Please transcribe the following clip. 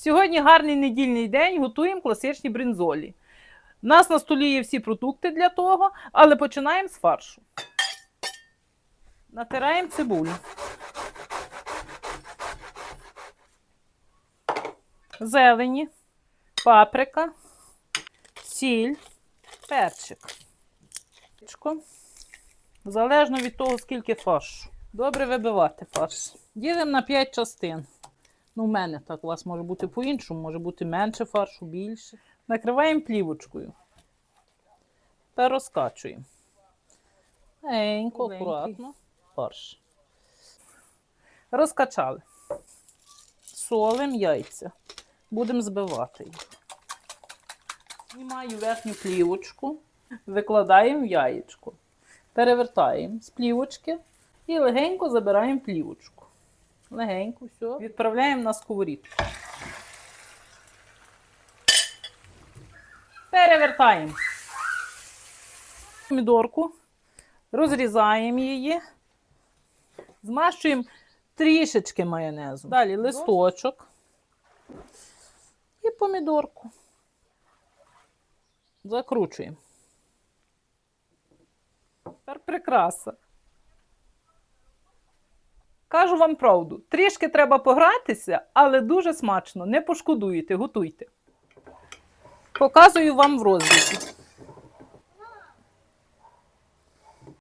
Сьогодні гарний недільний день, готуємо класичні бринзолі. У нас на столі є всі продукти для того, але починаємо з фаршу. Натираємо цибулю. Зелені, паприка, сіль, перчик. Залежно від того, скільки фаршу. Добре вибивати фарш. Ділимо на 5 частин. Ну, у мене так, у вас може бути по-іншому, може бути менше фаршу, більше. Накриваємо плівочкою та розкачуємо. Легенько, акуратно. Фарш. Розкачали. Солим яйця. Будемо збивати їх. Знімаю верхню плівочку, викладаємо в яєчко. Перевертаємо з плівочки і легенько забираємо плівочку. Легенько, все. Відправляємо на сковорідку. Перевертаємо. Помідорку. Розрізаємо її. Змащуємо трішечки майонезу. Далі листочок. І помідорку. Закручуємо. Тепер прикраса. Кажу вам правду, трішки треба погратися, але дуже смачно. Не пошкодуєте, готуйте. Показую вам в розрізі.